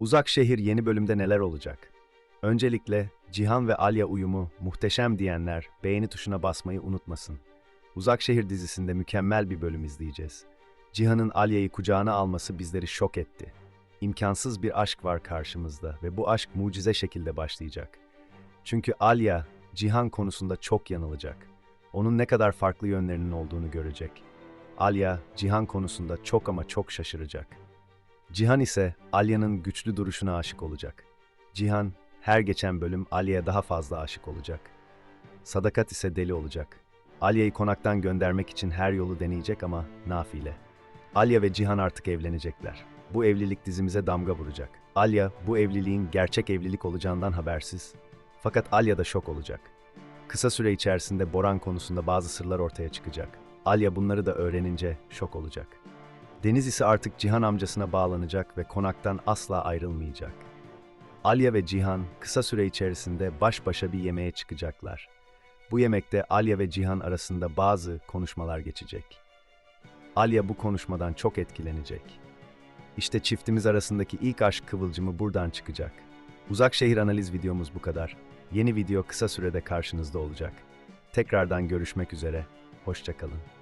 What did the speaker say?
Uzak Şehir yeni bölümde neler olacak? Öncelikle Cihan ve Alya uyumu muhteşem diyenler beğeni tuşuna basmayı unutmasın. Uzak Şehir dizisinde mükemmel bir bölüm izleyeceğiz. Cihan'ın Alya'yı kucağına alması bizleri şok etti. İmkansız bir aşk var karşımızda ve bu aşk mucize şekilde başlayacak. Çünkü Alya, Cihan konusunda çok yanılacak. Onun ne kadar farklı yönlerinin olduğunu görecek. Alya, Cihan konusunda çok ama çok şaşıracak. Cihan ise Alya'nın güçlü duruşuna aşık olacak. Cihan, her geçen bölüm Alya'ya daha fazla aşık olacak. Sadakat ise deli olacak. Alya'yı konaktan göndermek için her yolu deneyecek ama nafile. Alya ve Cihan artık evlenecekler. Bu evlilik dizimize damga vuracak. Alya bu evliliğin gerçek evlilik olacağından habersiz. Fakat Alya da şok olacak. Kısa süre içerisinde Boran konusunda bazı sırlar ortaya çıkacak. Alya bunları da öğrenince şok olacak. Deniz ise artık Cihan amcasına bağlanacak ve konaktan asla ayrılmayacak. Alya ve Cihan kısa süre içerisinde baş başa bir yemeğe çıkacaklar. Bu yemekte Alya ve Cihan arasında bazı konuşmalar geçecek. Alya bu konuşmadan çok etkilenecek. İşte çiftimiz arasındaki ilk aşk kıvılcımı buradan çıkacak. Uzak şehir analiz videomuz bu kadar. Yeni video kısa sürede karşınızda olacak. Tekrardan görüşmek üzere. Hoşçakalın.